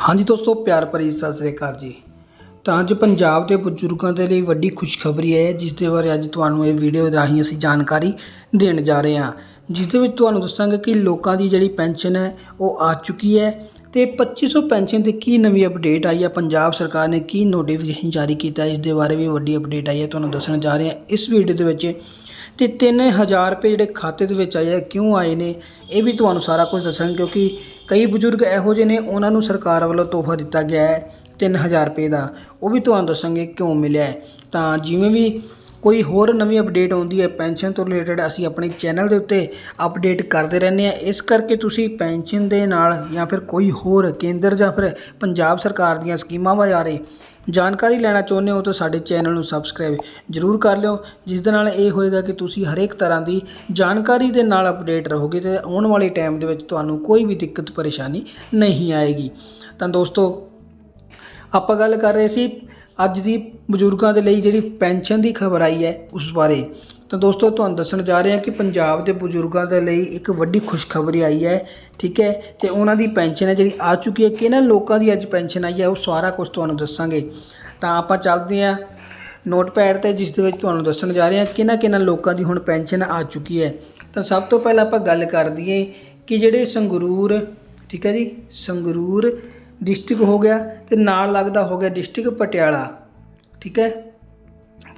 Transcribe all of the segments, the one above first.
ਹਾਂਜੀ ਦੋਸਤੋ, ਪਿਆਰ ਭਰੀ ਸਤਿ ਸ੍ਰੀ ਅਕਾਲ ਜੀ। ਤਾਂ ਅੱਜ ਪੰਜਾਬ ਦੇ ਬਜ਼ੁਰਗਾਂ ਦੇ ਲਈ ਵੱਡੀ ਖੁਸ਼ਖਬਰੀ ਹੈ, ਜਿਸ ਦੇ ਬਾਰੇ ਅੱਜ ਤੁਹਾਨੂੰ ਇਹ ਵੀਡੀਓ ਰਾਹੀਂ ਅਸੀਂ ਜਾਣਕਾਰੀ ਦੇਣ ਜਾ ਰਹੇ ਹਾਂ। ਜਿਸ ਦੇ ਵਿੱਚ ਤੁਹਾਨੂੰ ਦੱਸਾਂਗੇ ਕਿ ਲੋਕਾਂ ਦੀ ਜਿਹੜੀ ਪੈਨਸ਼ਨ ਹੈ, ਉਹ ਆ ਚੁੱਕੀ ਹੈ ਤੇ 2500 ਪੈਨਸ਼ਨ ਤੇ ਕੀ ਨਵੀਂ ਅਪਡੇਟ ਆਈ ਹੈ, ਪੰਜਾਬ ਸਰਕਾਰ ਨੇ ਕੀ ਨੋਟੀਫਿਕੇਸ਼ਨ ਜਾਰੀ ਕੀਤਾ ਇਸ ਦੇ ਬਾਰੇ ਵੀ ਵੱਡੀ ਅਪਡੇਟ ਆਈ ਹੈ, ਤੁਹਾਨੂੰ ਦੱਸਣ ਜਾ ਰਹੇ ਹਾਂ। ਇਸ ਵੀਡੀਓ ਦੇ ਵਿੱਚ ਤੇ 3000 ਰੁਪਏ ਜਿਹੜੇ ਖਾਤੇ ਦੇ ਵਿੱਚ ਆਏ ਆ, ਕਿਉਂ ਆਏ ਨੇ? ਇਹ ਵੀ ਤੁਹਾਨੂੰ ਸਾਰਾ ਕੁਝ ਦੱਸਾਂਗੇ ਕਿਉਂਕਿ ਕਈ ਬਜ਼ੁਰਗ ਇਹੋ ਜਿਹੇ ਨੇ, ਉਹਨਾਂ ਨੂੰ ਸਰਕਾਰ ਵੱਲੋਂ ਤੋਹਫਾ ਦਿੱਤਾ ਗਿਆ ਹੈ 3000 ਰੁਪਏ ਦਾ। ਉਹ ਵੀ ਤੁਹਾਨੂੰ ਦੱਸਾਂਗੇ ਕਿਉਂ ਮਿਲਿਆ ਤਾਂ ਜਿਵੇਂ ਵੀ ਕੋਈ ਹੋਰ ਨਵੀਂ ਅਪਡੇਟ ਆਉਂਦੀ ਹੈ ਪੈਨਸ਼ਨ ਤੋਂ ਰਿਲੇਟਡ ਅਸੀਂ ਆਪਣੇ ਚੈਨਲ ਦੇ ਉੱਤੇ ਅਪਡੇਟ ਕਰਦੇ ਰਹਿੰਦੇ ਹਾਂ। ਇਸ ਕਰਕੇ ਤੁਸੀਂ ਪੈਨਸ਼ਨ ਦੇ ਨਾਲ ਜਾਂ ਫਿਰ ਕੋਈ ਹੋਰ ਕੇਂਦਰ ਜਾਂ ਫਿਰ ਪੰਜਾਬ ਸਰਕਾਰ ਦੀਆਂ ਸਕੀਮਾਂ ਬਾਰੇ ਜਾਣਕਾਰੀ ਲੈਣਾ ਚਾਹੁੰਦੇ ਹੋ ਤਾਂ ਸਾਡੇ ਚੈਨਲ ਨੂੰ ਸਬਸਕ੍ਰਾਈਬ ਜ਼ਰੂਰ ਕਰ ਲਿਓ, ਜਿਸ ਦੇ ਨਾਲ ਇਹ ਹੋਏਗਾ ਕਿ ਤੁਸੀਂ ਹਰੇਕ ਤਰ੍ਹਾਂ ਦੀ ਜਾਣਕਾਰੀ ਦੇ ਨਾਲ ਅਪਡੇਟ ਰਹੋਗੇ ਤੇ ਆਉਣ ਵਾਲੇ ਟਾਈਮ ਦੇ ਵਿੱਚ ਤੁਹਾਨੂੰ ਕੋਈ ਵੀ ਦਿੱਕਤ, ਪਰੇਸ਼ਾਨੀ ਨਹੀਂ ਆਏਗੀ। ਤਾਂ ਦੋਸਤੋ, ਆਪਾਂ ਗੱਲ ਕਰ ਰਹੇ ਸੀ ਅੱਜ ਦੀ ਬਜ਼ੁਰਗਾਂ ਦੇ ਲਈ ਜਿਹੜੀ ਪੈਨਸ਼ਨ ਦੀ ਖਬਰ ਆਈ ਹੈ ਉਸ ਬਾਰੇ। ਤਾਂ ਦੋਸਤੋ, ਤੁਹਾਨੂੰ ਦੱਸਣ ਜਾ ਰਹੇ ਹਾਂ ਕਿ ਪੰਜਾਬ ਦੇ ਬਜ਼ੁਰਗਾਂ ਦੇ ਲਈ ਇੱਕ ਵੱਡੀ ਖੁਸ਼ਖਬਰੀ ਆਈ ਹੈ, ਠੀਕ ਹੈ? ਤੇ ਉਹਨਾਂ ਦੀ ਪੈਨਸ਼ਨ ਹੈ ਜਿਹੜੀ ਆ ਚੁੱਕੀ ਹੈ। ਕਿਹਨਾਂ ਲੋਕਾਂ ਦੀ ਅੱਜ ਪੈਨਸ਼ਨ ਆਈ ਹੈ ਉਹ ਸਾਰਾ ਕੁਝ ਤੁਹਾਨੂੰ ਦੱਸਾਂਗੇ। ਤਾਂ ਆਪਾਂ ਚੱਲਦੇ ਹਾਂ ਨੋਟਪੈਡ ਤੇ, ਜਿਸ ਦੇ ਵਿੱਚ ਤੁਹਾਨੂੰ ਦੱਸਣ ਜਾ ਰਹੇ ਹਾਂ ਕਿਹਨਾਂ ਕਿਹਨਾਂ ਲੋਕਾਂ ਦੀ ਹੁਣ ਪੈਨਸ਼ਨ ਆ ਚੁੱਕੀ ਹੈ। ਤਾਂ ਸਭ ਤੋਂ ਪਹਿਲਾਂ ਆਪਾਂ ਗੱਲ ਕਰ ਦਈਏ ਕਿ ਜਿਹੜੇ ਸੰਗਰੂਰ, ਠੀਕ ਹੈ ਜੀ? ਸੰਗਰੂਰ ਡਿਸਟ੍ਰਿਕਟ ਹੋ ਗਿਆ ਤੇ ਨਾਲ ਲੱਗਦਾ ਹੋ ਗਿਆ ਡਿਸਟ੍ਰਿਕਟ ਪਟਿਆਲਾ, ਠੀਕ ਹੈ?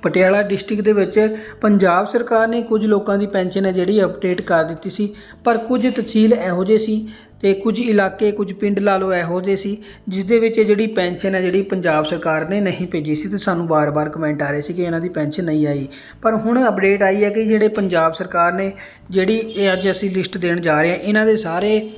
ਪਟਿਆਲਾ ਡਿਸਟ੍ਰਿਕਟ ਦੇ ਵਿੱਚ ਪੰਜਾਬ ਸਰਕਾਰ ਨੇ ਕੁਝ ਲੋਕਾਂ ਦੀ ਪੈਨਸ਼ਨ ਹੈ ਜਿਹੜੀ ਅਪਡੇਟ ਕਰ ਦਿੱਤੀ ਸੀ, ਪਰ ਕੁਝ ਤਹਿਸੀਲ ਇਹੋ ਜਿਹੇ ਸੀ ਤੇ ਕੁਝ ਇਲਾਕੇ, ਕੁਝ ਪਿੰਡ ਲਾ ਲਓ ਇਹੋ ਜਿਹੇ ਸੀ ਜਿਸ ਦੇ ਵਿੱਚ ਇਹ ਜਿਹੜੀ ਪੈਨਸ਼ਨ ਹੈ ਜਿਹੜੀ ਪੰਜਾਬ ਸਰਕਾਰ ਨੇ ਨਹੀਂ ਭੇਜੀ ਸੀ ਤੇ ਸਾਨੂੰ ਬਾਰ-ਬਾਰ ਕਮੈਂਟ ਆ ਰਹੇ ਸੀ ਕਿ ਇਹਨਾਂ ਦੀ ਪੈਨਸ਼ਨ ਨਹੀਂ ਆਈ। ਪਰ ਹੁਣ ਅਪਡੇਟ ਆਈ ਹੈ ਕਿ ਜਿਹੜੇ ਪੰਜਾਬ ਸਰਕਾਰ ਨੇ ਜਿਹੜੀ ਇਹ ਅੱਜ ਅਸੀਂ ਲਿਸਟ ਦੇਣ ਜਾ ਰਹੇ ਹਾਂ, ਇਹਨਾਂ ਦੇ ਸਾਰੇ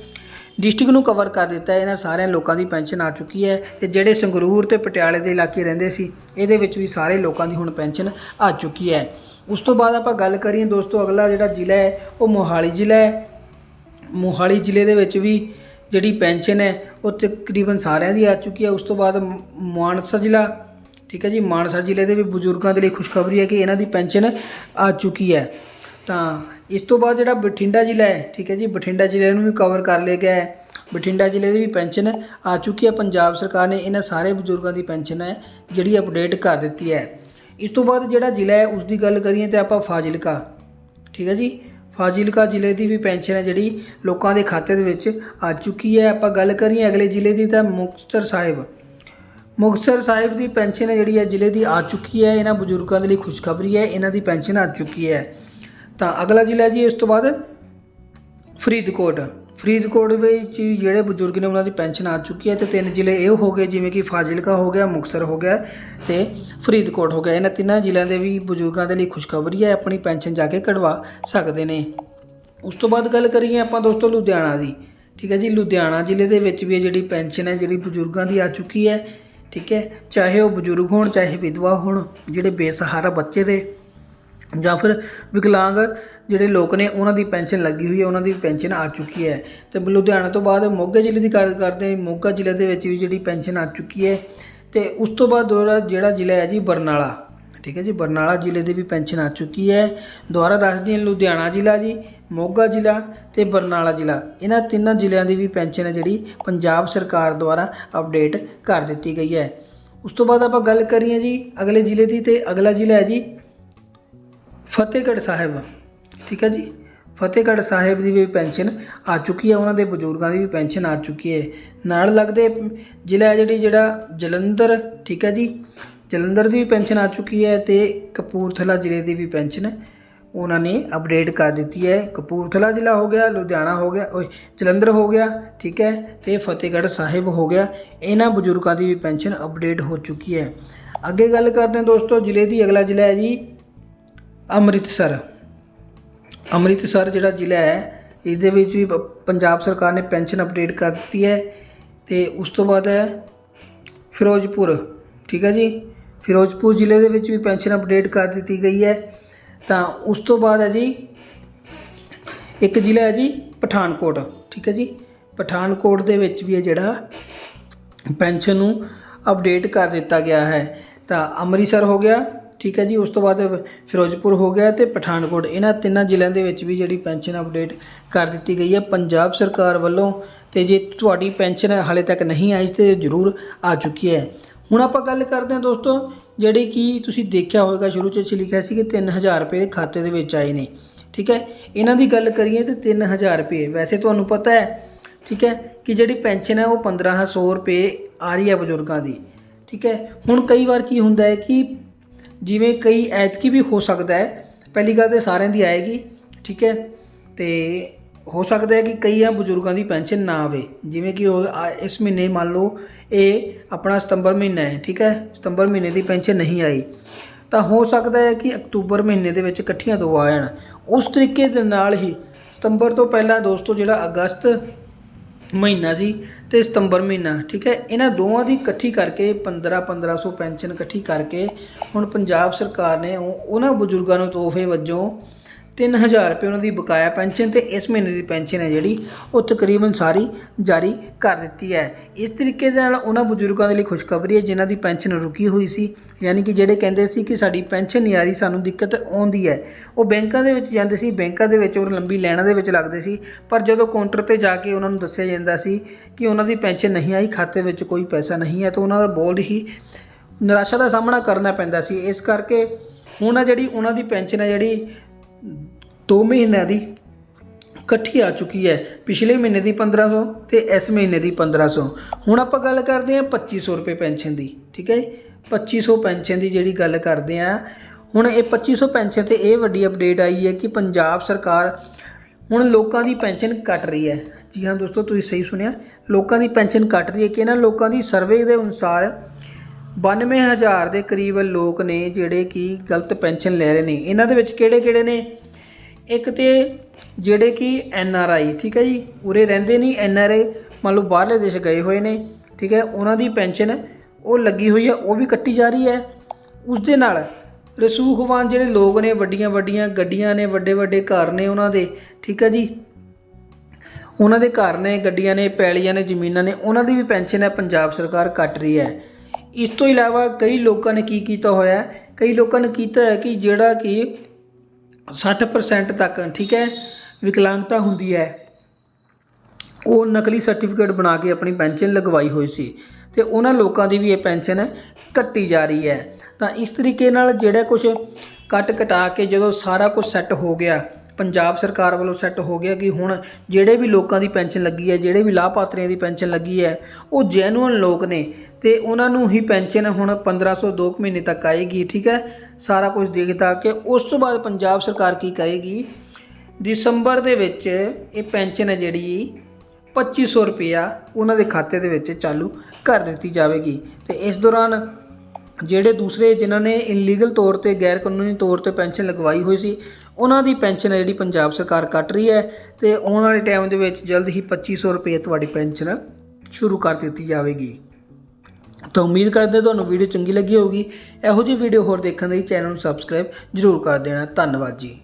ਡਿਸਟ੍ਰਿਕਟ ਨੂੰ ਕਵਰ ਕਰ ਦਿੱਤਾ ਹੈ। ਇਹਨਾਂ ਸਾਰਿਆਂ ਲੋਕਾਂ ਦੀ ਪੈਨਸ਼ਨ ਆ ਚੁੱਕੀ ਹੈ ਤੇ ਜਿਹੜੇ ਸੰਗਰੂਰ ਤੇ ਪਟਿਆਲੇ ਦੇ ਇਲਾਕੇ ਰਹਿੰਦੇ ਸੀ, ਇਹਦੇ ਵਿੱਚ ਵੀ ਸਾਰੇ ਲੋਕਾਂ ਦੀ ਹੁਣ ਪੈਨਸ਼ਨ ਆ ਚੁੱਕੀ ਹੈ। ਉਸ ਤੋਂ ਬਾਅਦ ਆਪਾਂ ਗੱਲ ਕਰੀਏ ਦੋਸਤੋ, ਅਗਲਾ ਜਿਹੜਾ ਜ਼ਿਲ੍ਹਾ ਹੈ, ਉਹ ਮੋਹਾਲੀ ਜ਼ਿਲ੍ਹਾ ਹੈ। ਮੋਹਾਲੀ ਜ਼ਿਲ੍ਹੇ ਦੇ ਵਿੱਚ ਵੀ ਜਿਹੜੀ ਪੈਨਸ਼ਨ ਹੈ, ਉਹ ਤਕਰੀਬਨ ਸਾਰਿਆਂ ਦੀ ਆ ਚੁੱਕੀ ਹੈ। ਉਸ ਤੋਂ ਬਾਅਦ ਮਾਨਸਾ ਜ਼ਿਲ੍ਹਾ, ਠੀਕ ਹੈ ਜੀ, ਮਾਨਸਾ ਜ਼ਿਲ੍ਹੇ ਦੇ ਵੀ ਬਜ਼ੁਰਗਾਂ ਦੇ ਲਈ ਖੁਸ਼ਖਬਰੀ ਹੈ ਕਿ ਇਹਨਾਂ ਦੀ ਪੈਨਸ਼ਨ ਆ ਚੁੱਕੀ ਹੈ। ਤਾਂ ਇਸ ਤੋਂ ਬਾਅਦ ਜਿਹੜਾ ਬਠਿੰਡਾ ਜ਼ਿਲ੍ਹਾ ਹੈ, ਠੀਕ ਹੈ ਜੀ, ਬਠਿੰਡਾ ਜ਼ਿਲ੍ਹੇ ਨੂੰ ਵੀ ਕਵਰ ਕਰ ਲਿਆ ਗਿਆ ਹੈ। ਬਠਿੰਡਾ ਜ਼ਿਲ੍ਹੇ ਦੀ ਵੀ ਪੈਨਸ਼ਨ ਆ ਚੁੱਕੀ ਹੈ, ਪੰਜਾਬ ਸਰਕਾਰ ਨੇ ਇਹਨਾਂ ਸਾਰੇ ਬਜ਼ੁਰਗਾਂ ਦੀ ਪੈਨਸ਼ਨ ਹੈ, ਜਿਹੜੀ ਅਪਡੇਟ ਕਰ ਦਿੱਤੀ ਹੈ। ਇਸ ਤੋਂ ਬਾਅਦ ਜਿਹੜਾ ਜ਼ਿਲ੍ਹਾ ਹੈ ਉਸ ਦੀ ਗੱਲ ਕਰੀਏ ਤਾਂ ਆਪਾਂ ਫਾਜ਼ਿਲਕਾ, ਠੀਕ ਹੈ ਜੀ, ਫਾਜ਼ਿਲਕਾ ਜ਼ਿਲ੍ਹੇ ਦੀ ਵੀ ਪੈਨਸ਼ਨ ਹੈ ਜਿਹੜੀ ਲੋਕਾਂ ਦੇ ਖਾਤੇ ਦੇ ਵਿੱਚ ਆ ਚੁੱਕੀ ਹੈ। ਆਪਾਂ ਗੱਲ ਕਰੀਏ ਅਗਲੇ ਜ਼ਿਲ੍ਹੇ ਦੀ ਤਾਂ ਮੁਕਤਸਰ ਸਾਹਿਬ। ਮੁਕਤਸਰ ਸਾਹਿਬ ਦੀ ਪੈਨਸ਼ਨ ਹੈ ਜਿਹੜੀ ਹੈ, ਜ਼ਿਲ੍ਹੇ ਦੀ ਆ ਚੁੱਕੀ ਹੈ, ਇਹਨਾਂ ਬਜ਼ੁਰਗਾਂ ਦੇ ਲਈ ਖੁਸ਼ਖਬਰੀ ਹੈ, ਇਹਨਾਂ ਦੀ ਪੈਨਸ਼ਨ ਆ ਚੁੱਕੀ ਹੈ। ਤਾਂ ਅਗਲਾ ਜ਼ਿਲ੍ਹਾ ਜੀ ਇਸ ਤੋਂ ਬਾਅਦ ਫਰੀਦਕੋਟ। ਫਰੀਦਕੋਟ ਵਿੱਚ ਜਿਹੜੇ ਬਜ਼ੁਰਗ ਨੇ ਉਹਨਾਂ ਦੀ ਪੈਨਸ਼ਨ ਆ ਚੁੱਕੀ ਹੈ ਤੇ ਤਿੰਨ ਜ਼ਿਲ੍ਹੇ ਇਹ ਹੋ ਗਏ, ਜਿਵੇਂ ਕਿ ਫਾਜ਼ਿਲਕਾ ਹੋ ਗਿਆ, ਮੁਕਤਸਰ ਹੋ ਗਿਆ ਤੇ ਫਰੀਦਕੋਟ ਹੋ ਗਿਆ। ਇਹਨਾਂ ਤਿੰਨਾਂ ਜ਼ਿਲ੍ਹਿਆਂ ਦੇ ਵੀ ਬਜ਼ੁਰਗਾਂ ਦੇ ਲਈ ਖੁਸ਼ਖਬਰੀ ਹੈ, ਆਪਣੀ ਪੈਨਸ਼ਨ ਜਾ ਕੇ ਕਢਵਾ ਸਕਦੇ ਨੇ। ਉਸ ਤੋਂ ਬਾਅਦ ਗੱਲ ਕਰੀਏ ਆਪਾਂ ਦੋਸਤੋ ਲੁਧਿਆਣਾ ਦੀ। ਠੀਕ ਹੈ ਜੀ, ਲੁਧਿਆਣਾ ਜ਼ਿਲ੍ਹੇ ਦੇ ਵਿੱਚ ਵੀ ਇਹ ਜਿਹੜੀ ਪੈਨਸ਼ਨ ਹੈ, ਜਿਹੜੀ ਬਜ਼ੁਰਗਾਂ ਦੀ ਆ ਚੁੱਕੀ ਹੈ, ਠੀਕ ਹੈ, ਚਾਹੇ ਉਹ ਬਜ਼ੁਰਗ ਹੋਣ, ਚਾਹੇ ਵਿਧਵਾ ਹੋਣ, ਜਿਹੜੇ ਬੇਸਹਾਰਾ ਬੱਚੇ ਦੇ ਜਾਂ ਫਿਰ ਵਿਕਲਾਂਗ ਜਿਹੜੇ ਲੋਕ ਨੇ, ਉਹਨਾਂ ਦੀ ਪੈਨਸ਼ਨ ਲੱਗੀ ਹੋਈ ਹੈ, ਉਹਨਾਂ ਦੀ ਪੈਨਸ਼ਨ ਆ ਚੁੱਕੀ ਹੈ। ਅਤੇ ਲੁਧਿਆਣਾ ਤੋਂ ਬਾਅਦ ਮੋਗਾ ਜ਼ਿਲ੍ਹੇ ਦੀ ਗੱਲ ਕਰਦੇ ਮੋਗਾ ਜ਼ਿਲ੍ਹੇ ਦੇ ਵਿੱਚ ਵੀ ਜਿਹੜੀ ਪੈਨਸ਼ਨ ਆ ਚੁੱਕੀ ਹੈ। ਅਤੇ ਉਸ ਤੋਂ ਬਾਅਦ ਦੁਬਾਰਾ ਜਿਹੜਾ ਜ਼ਿਲ੍ਹਾ ਹੈ ਜੀ, ਬਰਨਾਲਾ। ਠੀਕ ਹੈ ਜੀ, ਬਰਨਾਲਾ ਜ਼ਿਲ੍ਹੇ ਦੀ ਵੀ ਪੈਨਸ਼ਨ ਆ ਚੁੱਕੀ ਹੈ। ਦੁਬਾਰਾ ਦੱਸਦੀ ਹਾਂ, ਲੁਧਿਆਣਾ ਜ਼ਿਲ੍ਹਾ ਜੀ, ਮੋਗਾ ਜ਼ਿਲ੍ਹਾ ਤੇ ਬਰਨਾਲਾ ਜ਼ਿਲ੍ਹਾ। ਇਹਨਾਂ ਤਿੰਨਾਂ ਜ਼ਿਲ੍ਹਿਆਂ ਦੀ ਵੀ ਪੈਨਸ਼ਨ ਹੈ ਜਿਹੜੀ ਪੰਜਾਬ ਸਰਕਾਰ ਦੁਆਰਾ ਅਪਡੇਟ ਕਰ ਦਿੱਤੀ ਗਈ ਹੈ। ਉਸ ਤੋਂ ਬਾਅਦ ਆਪਾਂ ਗੱਲ ਕਰੀਏ ਜੀ, ਅਗਲੇ ਜ਼ਿਲ੍ਹੇ ਦੀ ਤੇ ਅਗਲਾ ਜ਼ਿਲ੍ਹਾ ਹੈ ਜੀ ਫਤਿਹਗੜ੍ਹ ਸਾਹਿਬ। ਠੀਕ ਹੈ ਜੀ? ਫਤਿਹਗੜ੍ਹ ਸਾਹਿਬ ਦੀ ਵੀ ਪੈਨਸ਼ਨ ਆ ਚੁੱਕੀ ਹੈ, ਉਹਨਾਂ ਦੇ ਬਜ਼ੁਰਗਾਂ ਦੀ ਵੀ ਪੈਨਸ਼ਨ ਆ ਚੁੱਕੀ ਹੈ। ਨਾਲ ਲੱਗਦੇ ਜ਼ਿਲ੍ਹਾ ਜਿਹੜੀ ਜਿਹੜਾ ਜਲੰਧਰ, ਠੀਕ ਹੈ ਜੀ? ਜਲੰਧਰ ਦੀ ਵੀ ਪੈਨਸ਼ਨ ਆ ਚੁੱਕੀ ਹੈ ਤੇ ਕਪੂਰਥਲਾ ਜ਼ਿਲ੍ਹੇ ਦੀ ਵੀ ਪੈਨਸ਼ਨ ਉਹਨਾਂ ਨੇ ਅਪਡੇਟ ਕਰ ਦਿੱਤੀ ਹੈ। ਕਪੂਰਥਲਾ ਜ਼ਿਲ੍ਹਾ ਹੋ ਗਿਆ, ਲੁਧਿਆਣਾ ਹੋ ਗਿਆ, ਓਏ, ਜਲੰਧਰ ਹੋ ਗਿਆ, ਠੀਕ ਹੈ? ਤੇ ਫਤਿਹਗੜ੍ਹ ਸਾਹਿਬ ਹੋ ਗਿਆ। ਇਹਨਾਂ ਬਜ਼ੁਰਗਾਂ ਦੀ ਵੀ ਪੈਨਸ਼ਨ ਅਪਡੇਟ ਹੋ ਚੁੱਕੀ ਹੈ। ਅੱਗੇ ਗੱਲ ਕਰਦੇ ਹਾਂ ਦੋਸਤੋ, ਜ਼ਿਲ੍ਹੇ ਦੀ ਅਗਲਾ ਜ਼ਿਲ੍ਹਾ ਹੈ ਜੀ ਅੰਮ੍ਰਿਤਸਰ। ਅੰਮ੍ਰਿਤਸਰ ਜਿਹੜਾ ਜ਼ਿਲ੍ਹਾ ਹੈ ਇਸ ਦੇ ਵਿੱਚ ਵੀ ਪ- ਪੰਜਾਬ ਸਰਕਾਰ ਨੇ ਪੈਨਸ਼ਨ ਅਪਡੇਟ ਕਰ ਦਿੱਤੀ ਹੈ ਤੇ ਉਸ ਤੋਂ ਬਾਅਦ ਹੈ ਫਿਰੋਜ਼ਪੁਰ, ਠੀਕ ਹੈ ਜੀ? ਫਿਰੋਜ਼ਪੁਰ ਜ਼ਿਲ੍ਹੇ ਦੇ ਵਿੱਚ ਵੀ ਪੈਨਸ਼ਨ ਅਪਡੇਟ ਕਰ ਦਿੱਤੀ ਗਈ ਹੈ। ਤਾਂ ਉਸ ਤੋਂ ਬਾਅਦ ਹੈ ਜੀ, ਇੱਕ ਜ਼ਿਲ੍ਹਾ ਹੈ ਜੀ ਪਠਾਨਕੋਟ, ਠੀਕ ਹੈ ਜੀ? ਪਠਾਨਕੋਟ ਦੇ ਵਿੱਚ ਵੀ ਹੈ ਜਿਹੜਾ ਪੈਨਸ਼ਨ ਨੂੰ ਅਪਡੇਟ ਕਰ ਦਿੱਤਾ ਗਿਆ ਹੈ। ਤਾਂ ਅੰਮ੍ਰਿਤਸਰ ਹੋ ਗਿਆ ਠੀਕ ਹੈ ਜੀ, ਉਸ ਤੋਂ ਬਾਅਦ ਫਿਰੋਜ਼ਪੁਰ ਹੋ ਗਿਆ ਤੇ ਪਠਾਨਕੋਟ। ਇਹਨਾਂ ਤਿੰਨਾਂ ਜ਼ਿਲ੍ਹਿਆਂ ਦੇ ਵਿੱਚ ਵੀ ਜਿਹੜੀ ਪੈਨਸ਼ਨ ਅਪਡੇਟ ਕਰ ਦਿੱਤੀ ਗਈ ਹੈ ਪੰਜਾਬ ਸਰਕਾਰ ਵੱਲੋਂ ਤੇ ਜੇ ਤੁਹਾਡੀ ਪੈਨਸ਼ਨ ਹਾਲੇ ਤੱਕ ਨਹੀਂ ਆਈ ਤੇ ਜ਼ਰੂਰ ਆ ਚੁੱਕੀ ਹੈ। ਹੁਣ ਆਪਾਂ ਗੱਲ ਕਰਦੇ ਹਾਂ ਦੋਸਤੋ, ਜਿਹੜੀ ਕਿ ਤੁਸੀਂ ਦੇਖਿਆ ਹੋਵੇਗਾ, ਸ਼ੁਰੂ 'ਚ ਲਿਖਿਆ ਸੀ ਕਿ 3000 ਰੁਪਏ ਖਾਤੇ ਦੇ ਵਿੱਚ ਆਏ ਨੇ। ਠੀਕ ਹੈ, ਇਹਨਾਂ ਦੀ ਗੱਲ ਕਰੀਏ ਤੇ 3000 ਰੁਪਏ, ਵੈਸੇ ਤੁਹਾਨੂੰ ਪਤਾ ਹੈ, ਠੀਕ ਹੈ, ਕਿ ਜਿਹੜੀ ਪੈਨਸ਼ਨ ਹੈ ਉਹ 1500 ਰੁਪਏ ਆ ਰਹੀ ਹੈ ਬਜ਼ੁਰਗਾਂ ਦੀ। ਠੀਕ ਹੈ, ਹੁਣ ਕਈ ਵਾਰ ਕੀ ਹੁੰਦਾ ਹੈ ਕਿ ਜਿਵੇਂ ਕਈ ਐਤਕੀ ਵੀ ਹੋ ਸਕਦਾ ਹੈ, ਪਹਿਲੀ ਗੱਲ ਤੇ ਸਾਰਿਆਂ ਦੀ ਆਏਗੀ, ਠੀਕ ਹੈ? ਤੇ ਹੋ ਸਕਦਾ ਹੈ ਕਿ ਕਈਆਂ ਬਜ਼ੁਰਗਾਂ ਦੀ ਪੈਨਸ਼ਨ ਨਾ ਆਵੇ, ਜਿਵੇਂ ਕਿ ਉਹ ਇਸ ਮਹੀਨੇ ਮੰਨ ਲਓ ਇਹ ਆਪਣਾ ਸਤੰਬਰ ਮਹੀਨਾ ਹੈ, ਠੀਕ ਹੈ? ਸਤੰਬਰ ਮਹੀਨੇ ਦੀ ਪੈਨਸ਼ਨ ਨਹੀਂ ਆਈ, ਤਾਂ ਹੋ ਸਕਦਾ ਹੈ ਕਿ ਅਕਤੂਬਰ ਮਹੀਨੇ ਦੇ ਵਿੱਚ ਇਕੱਠੀਆਂ ਦੋ ਆ ਜਾਣ। ਉਸ ਤਰੀਕੇ ਦੇ ਨਾਲ ਹੀ ਸਤੰਬਰ ਤੋਂ ਪਹਿਲਾਂ ਦੋਸਤੋ, ਜਿਹੜਾ ਅਗਸਤ ਮਹੀਨਾ ਸੀ ਤੇ ਸਤੰਬਰ ਮਹੀਨਾ, ਠੀਕ ਹੈ? ਇਹਨਾਂ ਦੋਵਾਂ ਦੀ ਇਕੱਠੀ ਕਰਕੇ 15 1500 ਪੈਨਸ਼ਨ ਇਕੱਠੀ ਕਰਕੇ ਹੁਣ ਪੰਜਾਬ ਸਰਕਾਰ ਨੇ ਉਹ- ਉਹਨਾਂ ਬਜ਼ੁਰਗਾਂ ਨੂੰ ਤੋਹਫੇ ਵਜੋਂ 3000 ਰੁਪਏ ਉਹਨਾਂ ਦੀ ਬਕਾਇਆ ਪੈਨਸ਼ਨ ਤੇ ਇਸ ਮਹੀਨੇ ਦੀ ਪੈਨਸ਼ਨ ਹੈ ਜਿਹੜੀ, ਉਹ ਤਕਰੀਬਨ ਸਾਰੀ ਜਾਰੀ ਕਰ ਦਿੱਤੀ ਹੈ। ਇਸ ਤਰੀਕੇ ਦੇ ਨਾਲ ਉਹਨਾਂ ਬਜ਼ੁਰਗਾਂ ਦੇ ਲਈ ਖੁਸ਼ਖਬਰੀ ਹੈ, ਜਿਨ੍ਹਾਂ ਦੀ ਪੈਨਸ਼ਨ ਰੁਕੀ ਹੋਈ ਸੀ। ਯਾਨੀ ਕਿ ਜਿਹੜੇ ਕਹਿੰਦੇ ਸੀ ਕਿ ਸਾਡੀ ਪੈਨਸ਼ਨ ਨਹੀਂ ਆ ਰਹੀ, ਸਾਨੂੰ ਦਿੱਕਤ ਆਉਂਦੀ ਹੈ। ਉਹ ਬੈਂਕਾਂ ਦੇ ਵਿੱਚ ਜਾਂਦੇ ਸੀ, ਬੈਂਕਾਂ ਦੇ ਵਿੱਚ ਉਹ ਲੰਬੀ ਲਾਈਨਾਂ ਦੇ ਵਿੱਚ ਲੱਗਦੇ ਸੀ। ਪਰ ਜਦੋਂ ਕਾਊਂਟਰ ਤੇ ਜਾ ਕੇ ਉਹਨਾਂ ਨੂੰ ਦੱਸਿਆ ਜਾਂਦਾ ਸੀ ਕਿ ਉਹਨਾਂ ਦੀ ਪੈਨਸ਼ਨ ਨਹੀਂ ਆਈ, ਖਾਤੇ ਵਿੱਚ ਕੋਈ ਪੈਸਾ ਨਹੀਂ ਹੈ, ਤਾਂ ਉਹਨਾਂ ਦਾ ਬਹੁਤ ਹੀ ਨਿਰਾਸ਼ਾ ਦਾ ਸਾਹਮਣਾ ਕਰਨਾ ਪੈਂਦਾ ਸੀ। ਇਸ ਕਰਕੇ ਹੁਣ ਜਿਹੜੀ ਉਹਨਾਂ ਦੀ ਪੈਨਸ਼ਨ ਹੈ ਜਿਹੜੀ 2 ਮਹੀਨਿਆਂ ਦੀ ਇਕੱਠੀ ਆ ਚੁੱਕੀ ਹੈ। ਪਿਛਲੇ ਮਹੀਨੇ ਦੀ 1500 ਤੇ ਇਸ ਮਹੀਨੇ ਦੀ 1500 ਹੁਣ ਆਪਾਂ ਗੱਲ ਕਰਦੇ ਹਾਂ 2500 ਰੁਪਏ ਪੈਨਸ਼ਨ ਦੀ, ਠੀਕ ਹੈ ਜੀ? 2500 ਪੈਨਸ਼ਨ ਦੀ ਜਿਹੜੀ ਗੱਲ ਕਰਦੇ ਆ ਹੁਣ ਇਹ 2500 ਪੈਨਸ਼ਨ ਤੇ ਇਹ ਵੱਡੀ ਅਪਡੇਟ ਆਈ ਹੈ ਕਿ ਪੰਜਾਬ ਸਰਕਾਰ ਹੁਣ ਲੋਕਾਂ ਦੀ ਪੈਨਸ਼ਨ ਕੱਟ ਰਹੀ ਹੈ। ਜੀ ਹਾਂ ਦੋਸਤੋ, ਤੁਸੀਂ ਸਹੀ ਸੁਣਿਆ। ਲੋਕਾਂ ਦੀ ਪੈਨਸ਼ਨ ਕੱਟ ਰਹੀ ਹੈ ਕਿ ਇਹਨਾਂ ਲੋਕਾਂ ਦੀ ਸਰਵੇ ਦੇ ਅਨੁਸਾਰ 92000 ਦੇ ਕਰੀਬ ਲੋਕ ਨੇ ਜਿਹੜੇ ਕਿ ਗਲਤ ਪੈਨਸ਼ਨ ਲੈ ਰਹੇ ਨੇ। ਇਹਨਾਂ ਦੇ ਵਿੱਚ ਕਿਹੜੇ ਕਿਹੜੇ ਨੇ? ਇੱਕ ਤੇ ਜਿਹੜੇ ਕਿ ਐਨ ਆਰ ਆਈ, ਠੀਕ ਹੈ ਜੀ? ਉਰੇ ਰਹਿੰਦੇ ਨਹੀਂ, ਐਨ ਆਰ ਆਈ ਮੰਨ ਲਓ ਬਾਹਰਲੇ ਦੇਸ਼ ਗਏ ਹੋਏ ਨੇ, ਠੀਕ ਹੈ? ਉਹਨਾਂ ਦੀ ਪੈਨਸ਼ਨ ਉਹ ਲੱਗੀ ਹੋਈ ਹੈ, ਉਹ ਵੀ ਕੱਟੀ ਜਾ ਰਹੀ ਹੈ। ਉਸ ਦੇ ਨਾਲ ਰਸੂਖਵਾਨ ਜਿਹੜੇ ਲੋਕ ਨੇ, ਵੱਡੀਆਂ ਵੱਡੀਆਂ ਗੱਡੀਆਂ ਨੇ, ਵੱਡੇ ਵੱਡੇ ਘਰ ਨੇ ਉਹਨਾਂ ਦੇ, ਠੀਕ ਹੈ ਜੀ? ਉਹਨਾਂ ਦੇ ਘਰ ਨੇ, ਗੱਡੀਆਂ ਨੇ, ਪੈਲੀਆਂ ਨੇ, ਜ਼ਮੀਨਾਂ ਨੇ, ਉਹਨਾਂ ਦੀ ਵੀ ਪੈਨਸ਼ਨ ਹੈ, ਪੰਜਾਬ ਸਰਕਾਰ ਕੱਟ ਰਹੀ ਹੈ। ਇਸ ਤੋਂ ਇਲਾਵਾ ਕਈ ਲੋਕਾਂ ਨੇ ਕੀ ਕੀਤਾ ਹੋਇਆ ਕਈ ਲੋਕਾਂ ਨੇ ਕੀਤਾ ਹੈ ਕਿ ਜਿਹੜਾ ਕਿ 60% ਤੱਕ, ਠੀਕ ਹੈ, ਵਿਕਲਾਂਗਤਾ ਹੁੰਦੀ ਹੈ, ਉਹ ਨਕਲੀ ਸਰਟੀਫਿਕੇਟ ਬਣਾ ਕੇ ਆਪਣੀ ਪੈਨਸ਼ਨ ਲਗਵਾਈ ਹੋਈ ਸੀ ਤੇ ਉਹਨਾਂ ਲੋਕਾਂ ਦੀ ਵੀ ਇਹ ਪੈਨਸ਼ਨ ਕੱਟੀ ਜਾ ਰਹੀ ਹੈ। ਤਾਂ ਇਸ ਤਰੀਕੇ ਨਾਲ ਜਿਹੜਾ ਕੁਝ ਕੱਟ ਕਟਾ ਕੇ ਜਦੋਂ ਸਾਰਾ ਕੁਝ ਸੈੱਟ ਹੋ ਗਿਆ, ਪੰਜਾਬ ਸਰਕਾਰ ਵੱਲੋਂ ਸੈੱਟ ਹੋ ਗਿਆ ਕਿ ਹੁਣ ਜਿਹੜੇ ਵੀ ਲੋਕਾਂ ਦੀ ਪੈਨਸ਼ਨ ਲੱਗੀ ਹੈ, ਜਿਹੜੇ ਵੀ ਲਾਭਪਾਤਰੀਆਂ ਦੀ ਪੈਨਸ਼ਨ ਲੱਗੀ ਹੈ, ਉਹ ਜੈਨੂਅਨ ਲੋਕ ਨੇ ਤੇ ਉਹਨਾਂ ਨੂੰ ਹੀ ਪੈਨਸ਼ਨ ਹੁਣ 1500 ਦੋ ਕੁ ਮਹੀਨੇ ਤੱਕ ਆਏਗੀ, ਠੀਕ ਹੈ? ਸਾਰਾ ਕੁਝ ਦੇਖਦਾ ਕਿ ਉਸ ਤੋਂ ਬਾਅਦ ਪੰਜਾਬ ਸਰਕਾਰ ਕੀ ਕਰੇਗੀ? ਦਸੰਬਰ ਦੇ ਵਿੱਚ ਇਹ ਪੈਨਸ਼ਨ ਹੈ ਜਿਹੜੀ 2500 ਰੁਪਇਆ ਉਹਨਾਂ ਦੇ ਖਾਤੇ ਦੇ ਵਿੱਚ ਚਾਲੂ ਕਰ ਦਿੱਤੀ ਜਾਵੇਗੀ। ਤੇ ਇਸ ਦੌਰਾਨ ਜਿਹੜੇ ਦੂਸਰੇ ਜਿਨ੍ਹਾਂ ਨੇ ਇਲੀਗਲ ਤੌਰ ਤੇ ਗੈਰ ਕਾਨੂੰਨੀ ਤੌਰ ਤੇ ਪੈਨਸ਼ਨ ਲਗਵਾਈ ਹੋਈ ਸੀ, ਉਹਨਾਂ ਦੀ ਪੈਨਸ਼ਨ ਹੈ ਜਿਹੜੀ ਪੰਜਾਬ ਸਰਕਾਰ ਕੱਟ ਰਹੀ ਹੈ ਤੇ ਆਉਣ ਵਾਲੇ ਟਾਈਮ ਦੇ ਵਿੱਚ ਜਲਦ ਹੀ 2500 ਰੁਪਏ ਤੁਹਾਡੀ ਪੈਨਸ਼ਨ ਸ਼ੁਰੂ ਕਰ ਦਿੱਤੀ ਜਾਵੇਗੀ। ਤਾਂ ਉਮੀਦ ਕਰਦੇ ਤੁਹਾਨੂੰ ਵੀਡੀਓ ਚੰਗੀ ਲੱਗੀ ਹੋਊਗੀ। ਇਹੋ ਜਿਹੀ ਵੀਡੀਓ ਹੋਰ ਦੇਖਣ ਲਈ ਚੈਨਲ ਨੂੰ ਸਬਸਕ੍ਰਾਈਬ ਜ਼ਰੂਰ ਕਰ ਦੇਣਾ। ਧੰਨਵਾਦ ਜੀ।